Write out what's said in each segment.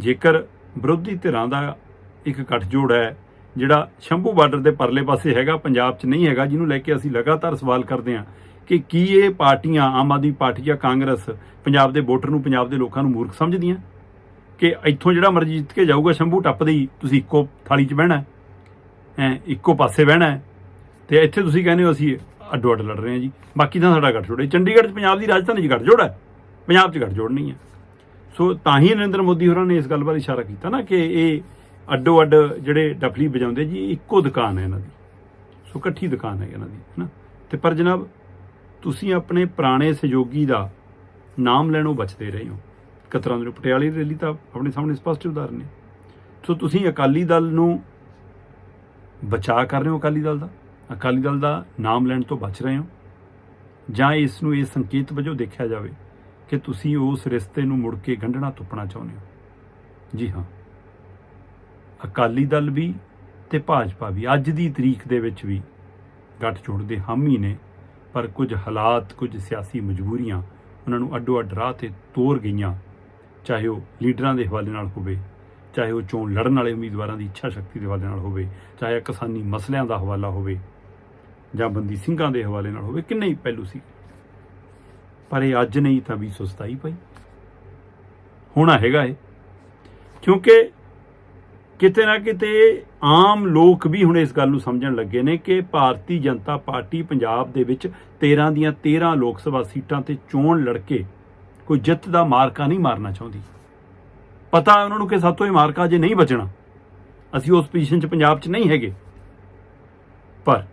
ਜੇਕਰ ਵਿਰੋਧੀ ਧਿਰਾਂ ਦਾ ਇੱਕ ਗੱਠਜੋੜ ਹੈ, ਜਿਹੜਾ ਸ਼ੰਭੂ ਬਾਰਡਰ ਦੇ ਪਰਲੇ ਪਾਸੇ ਹੈਗਾ, ਪੰਜਾਬ 'ਚ ਨਹੀਂ ਹੈਗਾ, ਜਿਹਨੂੰ ਲੈ ਕੇ ਅਸੀਂ ਲਗਾਤਾਰ ਸਵਾਲ ਕਰਦੇ ਹਾਂ ਕਿ ਕੀ ਇਹ ਪਾਰਟੀਆਂ ਆਮ ਆਦਮੀ ਪਾਰਟੀ ਜਾਂ ਕਾਂਗਰਸ ਪੰਜਾਬ ਦੇ ਵੋਟਰ ਨੂੰ, ਪੰਜਾਬ ਦੇ ਲੋਕਾਂ ਨੂੰ ਮੂਰਖ ਸਮਝਦੀਆਂ? ਕਿ ਇੱਥੋਂ ਜਿਹੜਾ ਮਰਜ਼ੀ ਜਿੱਤ ਕੇ ਜਾਊਗਾ, ਸ਼ੰਭੂ ਟੱਪਦੇ ਹੀ ਤੁਸੀਂ ਇੱਕੋ ਥਾਲੀ 'ਚ ਬਹਿਣਾ ਹੈ ਇੱਕੋ ਪਾਸੇ ਬਹਿਣਾ ਹੈ। ਤੇ ਇੱਥੇ ਤੁਸੀਂ ਕਹਿੰਦੇ ਹੋ, ਅਸੀਂ ਅੱਡੋ ਅੱਡ ਲੜ ਰਹੇ ਹਾਂ ਜੀ। ਬਾਕੀ ਤਾਂ ਸਾਡਾ ਗੱਠਜੋੜ ਹੈ। ਚੰਡੀਗੜ੍ਹ 'ਚ ਪੰਜਾਬ ਦੀ ਰਾਜਧਾਨੀ 'ਚ ਗੱਠਜੋੜ ਹੈ। ਪੰਜਾਬ 'ਚ ਗੱਠਜੋੜ ਨਹੀਂ ਹੈ। ਸੋ ਤਾਂ ਹੀ ਨਰਿੰਦਰ ਮੋਦੀ ਹੋਰਾਂ ਨੇ ਇਸ ਗੱਲ ਵੱਲ ਇਸ਼ਾਰਾ ਕੀਤਾ ਨਾ ਕਿ ਇਹ ਅੱਡੋ ਅੱਡ ਜਿਹੜੇ ਡਫਲੀ ਵਜਾਉਂਦੇ ਜੀ, ਇੱਕੋ ਦੁਕਾਨ ਹੈ ਇਹਨਾਂ ਦੀ। ਸੋ ਇਕੱਠੀ ਦੁਕਾਨ ਹੈ ਇਹਨਾਂ ਦੀ, ਹੈਨਾ? ਤੇ ਪਰ ਜਨਾਬ, ਤੁਸੀਂ ਆਪਣੇ ਪੁਰਾਣੇ ਸਹਿਯੋਗੀ ਦਾ ਨਾਮ ਲੈਣੋਂ ਬਚਦੇ ਰਹੇ ਹੋ। ਕਤਰਾਂ ਦੇ ਪਟਿਆਲੇ ਰੈਲੀ ਤਾਂ ਆਪਣੇ ਸਾਹਮਣੇ ਸਪਸ਼ਟ ਉਦਾਹਰਨ ਨੇ। ਸੋ ਤੁਸੀਂ ਅਕਾਲੀ ਦਲ ਨੂੰ ਬਚਾ ਕਰ ਰਹੇ ਹੋ ਅਕਾਲੀ ਦਲ ਦਾ? ਅਕਾਲੀ ਦਲ ਦਾ ਨਾਮ ਲੈਣ ਤੋਂ ਬਚ ਰਹੇ ਹੋ? ਜਾਂ ਇਸ ਨੂੰ ਇਹ ਸੰਕੇਤ ਵਜੋਂ ਦੇਖਿਆ ਜਾਵੇ ਕਿ ਤੁਸੀਂ ਉਸ ਰਿਸ਼ਤੇ ਨੂੰ ਮੁੜ ਕੇ ਗੰਢਣਾ ਤੁਪਣਾ ਚਾਹੁੰਦੇ ਹੋ? ਜੀ ਹਾਂ। ਅਕਾਲੀ ਦਲ ਵੀ ਤੇ ਭਾਜਪਾ ਵੀ ਅੱਜ ਦੀ ਤਰੀਕ ਦੇ ਵਿੱਚ ਵੀ ਗੱਠਜੋੜ ਦੇ ਹਾਮੀ ਨੇ, ਪਰ ਕੁਝ ਹਾਲਾਤ, ਕੁਝ ਸਿਆਸੀ ਮਜਬੂਰੀਆਂ ਉਹਨਾਂ ਨੂੰ ਅੱਡੋ ਅੱਡ ਰਾਹ ਤੇ ਤੋਰ ਗਈਆਂ। ਚਾਹੇ ਉਹ ਲੀਡਰਾਂ ਦੇ ਹਵਾਲੇ ਨਾਲ ਹੋਵੇ, ਚਾਹੇ ਉਹ ਚੋਣ ਲੜਨ ਵਾਲੇ ਉਮੀਦਵਾਰਾਂ ਦੀ ਇੱਛਾ ਸ਼ਕਤੀ ਦੇ ਹਵਾਲੇ ਨਾਲ ਹੋਵੇ, ਚਾਹੇ ਕਿਸਾਨੀ ਮਸਲਿਆਂ ਦਾ ਹਵਾਲਾ ਹੋਵੇ ਜਾਂ ਬੰਦੀ ਸਿੰਘਾਂ ਦੇ ਹਵਾਲੇ ਨਾਲ ਹੋਵੇ, ਕਿੰਨੇ ਹੀ ਪਹਿਲੂ ਸੀ। ਪਰ ਇਹ ਅੱਜ ਨਹੀਂ ਤਾਂ 227 ਪਈ। ਹੋਣਾ ਹੈਗਾ ਇਹ। ਕਿਉਂਕਿ ਕਿਤੇ ਨਾ ਕਿਤੇ ਆਮ ਲੋਕ ਵੀ ਹੁਣ ਇਸ ਗੱਲ ਨੂੰ ਸਮਝਣ ਲੱਗੇ ਨੇ ਕਿ ਭਾਰਤੀ ਜਨਤਾ ਪਾਰਟੀ ਪੰਜਾਬ ਦੇ ਵਿੱਚ 13 ਦੀਆਂ 13 ਲੋਕ ਸਭਾ ਸੀਟਾਂ ਤੇ ਚੋਣ ਲੜ ਕੇ ਕੋਈ ਜਿੱਤ ਦਾ ਮਾਰਕਾ ਨਹੀਂ ਮਾਰਨਾ ਚਾਹੁੰਦੀ। ਪਤਾ ਉਹਨਾਂ ਨੂੰ ਕਿ ਸਾਤੋਂ ਹੀ ਮਾਰਕਾ ਜੇ ਨਹੀਂ ਬਚਣਾ। ਅਸੀਂ ਉਸ ਪੋਜੀਸ਼ਨ 'ਚ ਪੰਜਾਬ 'ਚ ਨਹੀਂ ਹੈਗੇ। ਪਰ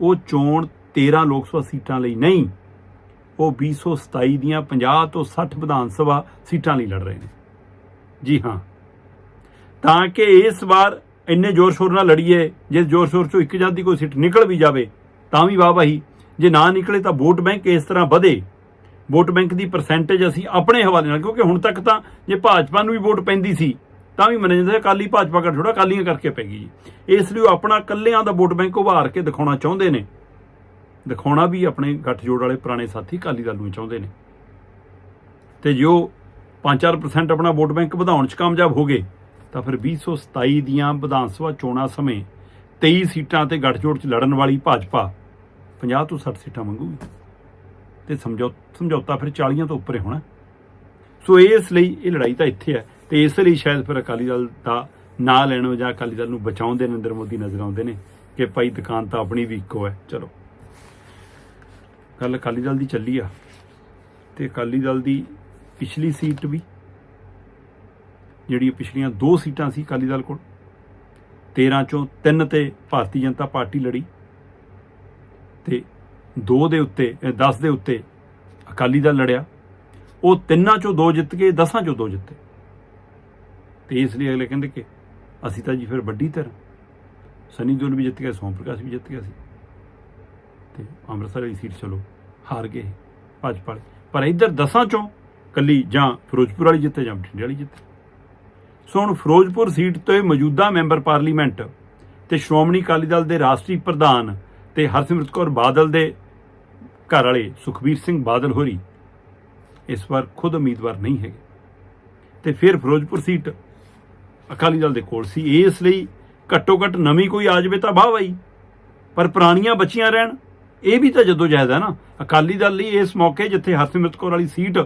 ਉਹ ਚੋਣ 13 ਲੋਕ ਸਭਾ ਸੀਟਾਂ ਲਈ ਨਹੀਂ ਉਹ 227 ਦੀਆਂ 50 ਤੋਂ 60 ਵਿਧਾਨ ਸਭਾ ਸੀਟਾਂ ਲਈ ਲੜ ਰਹੇ ਨੇ। ਜੀ ਹਾਂ। ਤਾਂ ਕਿ ਇਸ ਵਾਰ ਇੰਨੇ ਜ਼ੋਰ ਸ਼ੋਰ ਨਾਲ ਲੜੀਏ, ਜੇ ਜ਼ੋਰ ਸ਼ੋਰ ਚੋਂ ਇੱਕ ਜਾਂਦੀ ਕੋਈ ਸੀਟ ਨਿਕਲ ਵੀ ਜਾਵੇ, ਤਾਂ ਵੀ ਵਾਹ ਵਾਹੀ ਜੇ ਨਾ ਨਿਕਲੇ ਤਾਂ ਵੋਟ ਬੈਂਕ ਇਸ ਤਰ੍ਹਾਂ ਵਧੇ। ਵੋਟ ਬੈਂਕ ਦੀ ਪਰਸੈਂਟੇਜ ਅਸੀਂ ਆਪਣੇ ਹਵਾਲੇ ਨਾਲ, ਕਿਉਂਕਿ ਹੁਣ ਤੱਕ ਤਾਂ ਜੇ ਭਾਜਪਾ ਨੂੰ ਵੀ ਵੋਟ ਪੈਂਦੀ ਸੀ, ਤਾਂ ਵੀ ਮੰਨਿਆ ਜਾਂਦਾ ਸੀ, ਅਕਾਲੀ ਭਾਜਪਾ ਕਰ ਥੋੜਾ ਅਕਾਲੀਆਂ ਕਰਕੇ ਪੈ ਗਈ ਜੀ। ਇਸ ਲਈ ਉਹ ਆਪਣਾ ਕੱਲਿਆਂ ਦਾ ਵੋਟ ਬੈਂਕ ਉਭਾਰ ਕੇ ਦਿਖਾਉਣਾ ਚਾਹੁੰਦੇ ਨੇ। ਦਿਖਾਉਣਾ ਵੀ ਆਪਣੇ ਗੱਠਜੋੜ ਵਾਲੇ ਪੁਰਾਣੇ ਸਾਥੀ ਅਕਾਲੀ ਦਲ ਨੂੰ ਚਾਹੁੰਦੇ ਨੇ। ਤੇ ਜੋ 5-4% ਆਪਣਾ ਵੋਟ ਬੈਂਕ ਵਧਾਉਣ 'ਚ ਕਾਮਯਾਬ ਹੋ ਗਏ, ਤਾਂ ਫਿਰ 2027 ਦੀਆਂ ਵਿਧਾਨ ਸਭਾ ਚੋਣਾਂ ਸਮੇਂ 23 ਸੀਟਾਂ ਤੇ ਗੱਠਜੋੜ 'ਚ ਲੜਨ ਵਾਲੀ ਭਾਜਪਾ 50 ਤੋਂ 60 ਸੀਟਾਂ ਮੰਗੂਗੀ। ਤੇ ਸਮਝੌ, ਸਮਝੌਤਾ ਫਿਰ 40 ਤੋਂ ਉੱਪਰ ਹੋਣਾ। ਸੋ ਇਸ ਲਈ ਇਹ ਲੜਾਈ ਤਾਂ ਇੱਥੇ ਹੈ ਤੇ ਇਸ ਲਈ ਸ਼ਾਇਦ ਫਿਰ ਅਕਾਲੀ ਦਲ ਦਾ ਨਾਂ ਲੈਣ ਜਾਂ ਅਕਾਲੀ ਦਲ ਨੂੰ ਬਚਾਉਂਦੇ ਨਰਿੰਦਰ ਮੋਦੀ ਨਜ਼ਰ ਆਉਂਦੇ ਨੇ ਕਿ ਭਾਈ ਦੁਕਾਨ ਤਾਂ ਆਪਣੀ ਵੀ ਇੱਕੋ ਹੈ, ਚਲੋ। ਗੱਲ ਅਕਾਲੀ ਦਲ ਦੀ ਚੱਲੀ ਆ। ਤੇ ਅਕਾਲੀ ਦਲ ਦੀ ਪਿਛਲੀ ਸੀਟ ਵੀ, ਜਿਹੜੀ ਪਿਛਲੀਆਂ ਦੋ ਸੀਟਾਂ ਸੀ ਅਕਾਲੀ ਦਲ ਕੋਲ 13 ਚੋਂ 3 ਤੇ ਭਾਰਤੀ ਜਨਤਾ ਪਾਰਟੀ ਲੜੀ ਤੇ 2 ਦੇ ਉੱਤੇ 10 ਦੇ ਉੱਤੇ ਅਕਾਲੀ ਦਲ ਲੜਿਆ। ਉਹ ਤਿੰਨਾਂ ਚੋਂ ਦੋ ਜਿੱਤ ਕੇ 10ਾਂ ਚੋਂ ਦੋ ਜਿੱਤੇ। ਤੇ ਇਸ ਲਈ ਅਗਲੇ ਕਹਿੰਦੇ ਕਿ ਅਸੀਂ ਤਾਂ ਜੀ ਫਿਰ ਵੱਡੀ ਧਿਰ ਸਨੀ ਦਿਓਲ ਵੀ ਜਿੱਤ ਗਿਆ, ਸੋਮ ਪ੍ਰਕਾਸ਼ ਵੀ ਜਿੱਤ ਗਿਆ ਸੀ। ਤੇ ਅੰਮ੍ਰਿਤਸਰ ਵਾਲੀ ਸੀਟ ਚਲੋ, ਹਾਰ ਗਏ ਭਾਜਪਾ ਵਾਲੇ ਪਰ ਇੱਧਰ ਦਸਾਂ ਚੋਂ ਕੱਲੀ ਜਾਂ ਫਿਰੋਜ਼ਪੁਰ ਵਾਲੀ ਜਿੱਤੇ ਜਾਂ ਬਠਿੰਡੇ ਵਾਲੀ ਜਿੱਤੇ। ਸੋ ਹੁਣ ਫਿਰੋਜ਼ਪੁਰ ਸੀਟ ਤੋਂ ਮੌਜੂਦਾ ਮੈਂਬਰ ਪਾਰਲੀਮੈਂਟ ਤੇ ਸ਼੍ਰੋਮਣੀ ਅਕਾਲੀ ਦਲ ਦੇ ਰਾਸ਼ਟਰੀ ਪ੍ਰਧਾਨ ਤੇ ਹਰਸਿਮਰਤ ਕੌਰ ਬਾਦਲ ਦੇ ਘਰ ਵਾਲੇ ਸੁਖਬੀਰ ਸਿੰਘ ਬਾਦਲ ਹੋਰੀ ਇਸ ਵਾਰ ਖੁਦ ਉਮੀਦਵਾਰ ਨਹੀਂ ਹੈਗੇ। ਤੇ ਫਿਰ ਫਿਰੋਜ਼ਪੁਰ ਸੀਟ ਅਕਾਲੀ ਦਲ ਦੇ ਕੋਲ ਸੀ। ਇਸ ਲਈ ਘੱਟੋ ਘੱਟ ਨਵੀਂ ਕੋਈ ਆ ਜਾਵੇ ਤਾਂ ਵਾਹ ਬਾਈ ਪਰ ਪੁਰਾਣੀਆਂ ਬੱਚੀਆਂ ਰਹਿਣ ਇਹ ਵੀ ਤਾਂ ਜਦੋਂ ਜਾਇਦਾ ਨਾ ਅਕਾਲੀ ਦਲ ਲਈ ਇਸ ਮੌਕੇ ਜਿੱਥੇ ਹਰਸਿਮਰਤ ਕੌਰ ਵਾਲੀ ਸੀਟ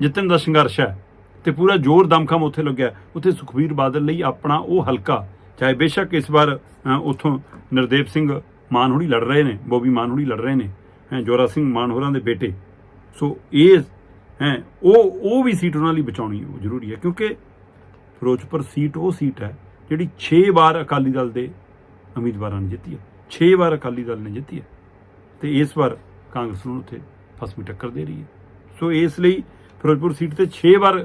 ਜਿੱਤਣ ਦਾ ਸੰਘਰਸ਼ ਹੈ ਤੇ ਪੂਰਾ ਜ਼ੋਰ ਦਮਖਮ ਉੱਥੇ ਲੱਗਿਆ ਉੱਥੇ ਸੁਖਬੀਰ ਬਾਦਲ ਲਈ ਆਪਣਾ ਉਹ ਹਲਕਾ ਚਾਹੇ ਬੇਸ਼ੱਕ ਇਸ ਵਾਰ ਅ, ਉੱਥੋਂ ਨਰਦੇਵ ਸਿੰਘ ਮਾਨ ਹੋਣੀ ਲੜ ਰਹੇ ਨੇ ਬੋਬੀ ਮਾਨ ਹੋਣੀ ਲੜ ਰਹੇ ਨੇ ਹੈਂ, ਜੋਰਾ ਸਿੰਘ ਮਾਨ ਹੋਰਾਂ ਦੇ ਬੇਟੇ। ਸੋ ਇਹ ਹੈ ਉਹ ਉਹ ਵੀ ਸੀਟ ਉਹਨਾਂ ਲਈ ਬਚਾਉਣੀ ਜ਼ਰੂਰੀ ਹੈ ਕਿਉਂਕਿ ਫਿਰੋਜ਼ਪੁਰ ਸੀਟ ਉਹ ਸੀਟ ਹੈ ਜਿਹੜੀ 6 ਵਾਰ ਅਕਾਲੀ ਦਲ ਦੇ ਉਮੀਦਵਾਰਾਂ ਨੇ ਜਿੱਤੀ ਹੈ 6 ਵਾਰ ਅਕਾਲੀ ਦਲ ਨੇ ਜਿੱਤੀ ਹੈ। ਤੇ ਇਸ ਵਾਰ ਕਾਂਗਰਸ ਨੂੰ ਉੱਥੇ ਫਸਮੀ ਟੱਕਰ ਦੇ ਰਹੀ ਹੈ। ਸੋ ਇਸ ਲਈ ਫਿਰੋਜ਼ਪੁਰ ਸੀਟ ਤੇ 6 ਵਾਰ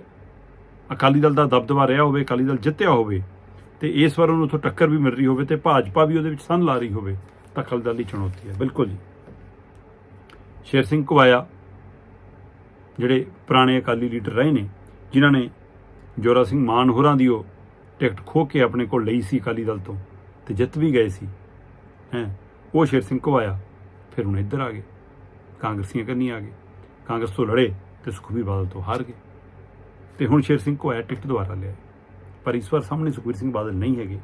ਅਕਾਲੀ ਦਲ ਦਾ ਦਬਦਬਾ ਰਿਹਾ ਹੋਵੇ, ਅਕਾਲੀ ਦਲ ਜਿੱਤਿਆ ਹੋਵੇ ਤੇ ਇਸ ਵਾਰ ਉਹਨੂੰ ਉੱਥੋਂ ਟੱਕਰ ਵੀ ਮਿਲ ਰਹੀ ਹੋਵੇ ਤੇ ਭਾਜਪਾ ਵੀ ਉਹਦੇ ਵਿੱਚ ਸੰਨ ਲਾ ਰਹੀ ਹੋਵੇ, ਤਾਂ ਅਕਾਲੀ ਦਲ ਦੀ ਚੁਣੌਤੀ ਹੈ। ਬਿਲਕੁਲ ਜੀ। ਸ਼ੇਰ ਸਿੰਘ ਕੁਵਾਇਆ, ਜਿਹੜੇ ਪੁਰਾਣੇ ਅਕਾਲੀ ਲੀਡਰ ਰਹੇ ਨੇ, ਜਿਨ੍ਹਾਂ ਨੇ ਜੋਰਾ ਸਿੰਘ ਮਾਨ ਹੋਰਾਂ ਦੀ ਉਹ ਟਿਕਟ ਖੋ ਕੇ ਆਪਣੇ ਕੋਲ ਲਈ ਸੀ ਅਕਾਲੀ ਦਲ ਤੋਂ ਤੇ ਜਿੱਤ ਵੀ ਗਏ ਸੀ, ਹੈ, ਉਹ ਸ਼ੇਰ ਸਿੰਘ ਕੁਵਾਇਆ ਫਿਰ ਹੁਣ ਇੱਧਰ ਆ ਗਏ। ਕਾਂਗਰਸੀਆਂ ਕਰਨੀ ਆ ਗਏ। ਕਾਂਗਰਸ ਤੋਂ ਲੜੇ ਤੇ ਸੁਖਬੀਰ ਬਾਦਲ ਤੋਂ ਹਾਰ ਗਏ। ਤੇ ਹੁਣ ਸ਼ੇਰ ਸਿੰਘ ਘੋਇਆ ਟਿਕਟ ਦੁਬਾਰਾ ਲਿਆ। ਪਰ ਇਸ ਵਾਰ ਸਾਹਮਣੇ ਸੁਖਬੀਰ ਸਿੰਘ ਬਾਦਲ ਨਹੀਂ ਹੈਗੇ।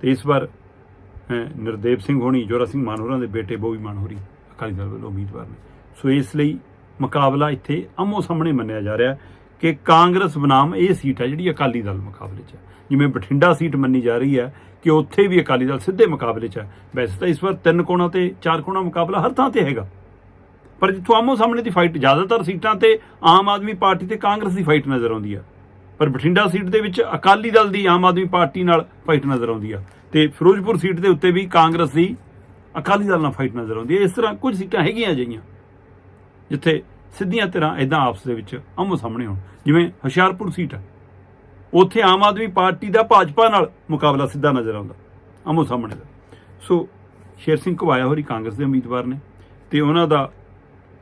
ਤੇ ਇਸ ਵਾਰ ਅਹ, ਨਿਰਦੇਵ ਸਿੰਘ ਹੋਣੀ ਜੋਰਾ ਸਿੰਘ ਮਾਨਹੋਰਾਂ ਦੇ ਬੇਟੇ ਬੋਵੀ ਮਾਨਹੋਰੀ ਅਕਾਲੀ ਦਲ ਵੱਲੋਂ ਉਮੀਦਵਾਰ ਨੇ। ਸੋ ਇਸ ਲਈ ਮੁਕਾਬਲਾ ਇੱਥੇ ਆਮੋ ਸਾਹਮਣੇ ਮੰਨਿਆ ਜਾ ਰਿਹਾ ਕਿ ਕਾਂਗਰਸ ਬਨਾਮ ਇਹ ਸੀਟ ਹੈ ਜਿਹੜੀ ਅਕਾਲੀ ਦਲ ਮੁਕਾਬਲੇ 'ਚ ਹੈ। ਜਿਵੇਂ ਬਠਿੰਡਾ ਸੀਟ ਮੰਨੀ ਜਾ ਰਹੀ ਹੈ ਕਿ ਉੱਥੇ ਵੀ ਅਕਾਲੀ ਦਲ ਸਿੱਧੇ ਮੁਕਾਬਲੇ 'ਚ ਹੈ। ਵੈਸੇ ਤਾਂ ਇਸ ਵਾਰ ਤਿੰਨ ਕੋਣਾ ਤੇ, ਚਾਰ ਕੋਣਾ ਮੁਕਾਬਲਾ ਹਰ ਥਾਂ ਤੇ ਹੈਗਾ। ਪਰ ਜਿੱਥੋਂ ਆਮੋ ਸਾਹਮਣੇ ਦੀ ਫਾਈਟ ਜ਼ਿਆਦਾਤਰ ਸੀਟਾਂ ਤੇ ਆਮ ਆਦਮੀ ਪਾਰਟੀ ਤੇ ਕਾਂਗਰਸ ਦੀ ਫਾਈਟ ਨਜ਼ਰ ਆਉਂਦੀ ਆ। ਪਰ ਬਠਿੰਡਾ ਸੀਟ ਦੇ ਵਿੱਚ ਅਕਾਲੀ ਦਲ ਦੀ ਆਮ ਆਦਮੀ ਪਾਰਟੀ ਨਾਲ ਫਾਈਟ ਨਜ਼ਰ ਆਉਂਦੀ ਆ। ਤੇ ਫਿਰੋਜ਼ਪੁਰ ਸੀਟ ਦੇ ਉੱਤੇ ਵੀ ਕਾਂਗਰਸ ਦੀ ਅਕਾਲੀ ਦਲ ਨਾਲ ਫਾਈਟ ਨਜ਼ਰ ਆਉਂਦੀ ਹੈ ਇਸ ਤਰ੍ਹਾਂ ਕੁਝ ਸੀਟਾਂ ਹੈਗੀਆਂ ਜਿਹੀਆਂ ਜਿੱਥੇ ਸਿੱਧੀਆਂ ਤਰ੍ਹਾਂ ਇਦਾਂ ਆਪਸ ਦੇ ਵਿੱਚ ਆਮੋ ਸਾਹਮਣੇ ਹੋਣ। ਜਿਵੇਂ ਹੁਸ਼ਿਆਰਪੁਰ ਸੀਟ ਹੈ ਉੱਥੇ ਆਮ ਆਦਮੀ ਪਾਰਟੀ ਦਾ ਭਾਜਪਾ ਨਾਲ ਮੁਕਾਬਲਾ ਸਿੱਧਾ ਨਜ਼ਰ ਆਉਂਦਾ ਆਮੋ ਸਾਹਮਣੇ ਦਾ। ਸੋ, ਸ਼ੇਰ ਸਿੰਘ ਘਵਾਇਆ ਹੋਰੀ ਕਾਂਗਰਸ ਦੇ ਉਮੀਦਵਾਰ ਨੇ ਤੇ ਉਹਨਾਂ ਦਾ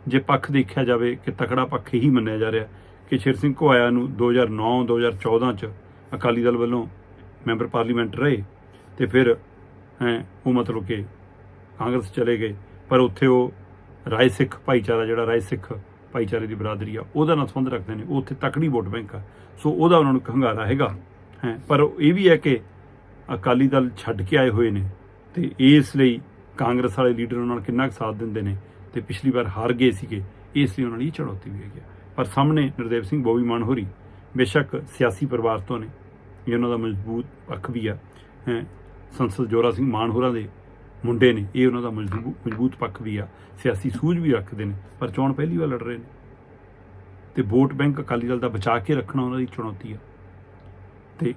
ਜੇ ਪੱਖ ਦੇਖਿਆ ਜਾਵੇ ਕਿ ਤਕੜਾ ਪੱਖ ਹੀ ਮੰਨਿਆ ਜਾ ਰਿਹਾ ਕਿ ਸ਼ੇਰ ਸਿੰਘ ਘਵਾਇਆ ਨੂੰ 2009 2014 ਚ ਅਕਾਲੀ ਦਲ ਵੱਲੋਂ ਮੈਂਬਰ ਪਾਰਲੀਮੈਂਟ ਰਹੇ ਤੇ ਫਿਰ, ਹੈ, ਉਹ ਮਤਲਬ ਕਿ ਕਾਂਗਰਸ ਚਲੇ ਗਏ, ਪਰ ਉੱਥੇ ਉਹ ਰਾਏ ਸਿੱਖ ਭਾਈਚਾਰਾ ਜਿਹੜਾ ਰਾਏ ਸਿੱਖ ਭਾਈਚਾਰੇ ਦੀ ਬਰਾਦਰੀ ਆ, ਉਹਦਾ ਨਾਲ ਸੰਬੰਧ ਰੱਖਦੇ ਨੇ, ਉਹ ਉੱਥੇ ਤਕੜੀ ਵੋਟ ਬੈਂਕ ਆ। ਸੋ ਉਹਦਾ ਉਹਨਾਂ ਨੂੰ ਇੱਕ ਹੰਗਾਰਾ ਹੈਗਾ। ਹੈ, ਪਰ ਇਹ ਵੀ ਹੈ ਕਿ ਅਕਾਲੀ ਦਲ ਛੱਡ ਕੇ ਆਏ ਹੋਏ ਨੇ ਤੇ ਇਸ ਲਈ ਕਾਂਗਰਸ ਵਾਲੇ ਲੀਡਰ ਉਹਨਾਂ ਨਾਲ ਕਿੰਨਾ ਕੁ ਸਾਥ ਦਿੰਦੇ ਨੇ ਤੇ ਪਿਛਲੀ ਵਾਰ ਹਾਰ ਗਏ ਸੀਗੇ, ਇਸ ਲਈ ਉਹਨਾਂ ਲਈ ਇਹ ਚੁਣੌਤੀ ਵੀ ਹੈਗੀ ਆ। ਪਰ ਸਾਹਮਣੇ ਨਿਰਦੇਵ ਸਿੰਘ ਬੋਵੀ ਮਾਨਹੋਰੀ, ਬੇਸ਼ੱਕ ਸਿਆਸੀ ਪਰਿਵਾਰ ਤੋਂ ਨੇ, ਇਹ ਉਹਨਾਂ ਦਾ ਮਜ਼ਬੂਤ ਪੱਖ ਵੀ ਆ। ਹੈ, ਸੰਸਦ ਜੋਰਾ ਸਿੰਘ ਮਾਨਹੋਰਾ ਦੇ ਮੁੰਡੇ ਨੇ, ਇਹ ਉਹਨਾਂ ਦਾ ਮਜ਼ਬੂ- ਮਜ਼ਬੂਤ ਪੱਖ ਵੀ ਆ, ਸਿਆਸੀ ਸੂਝ ਵੀ ਰੱਖਦੇ ਨੇ, ਪਰ ਚੋਣ ਪਹਿਲੀ ਵਾਰ ਲੜ ਰਹੇ ਨੇ। ਤੇ ਵੋਟ ਬੈਂਕ ਅਕਾਲੀ ਦਲ ਦਾ ਬਚਾ ਕੇ ਰੱਖਣਾ ਉਹਨਾਂ ਦੀ ਚੁਣੌਤੀ ਆ। ਤੇ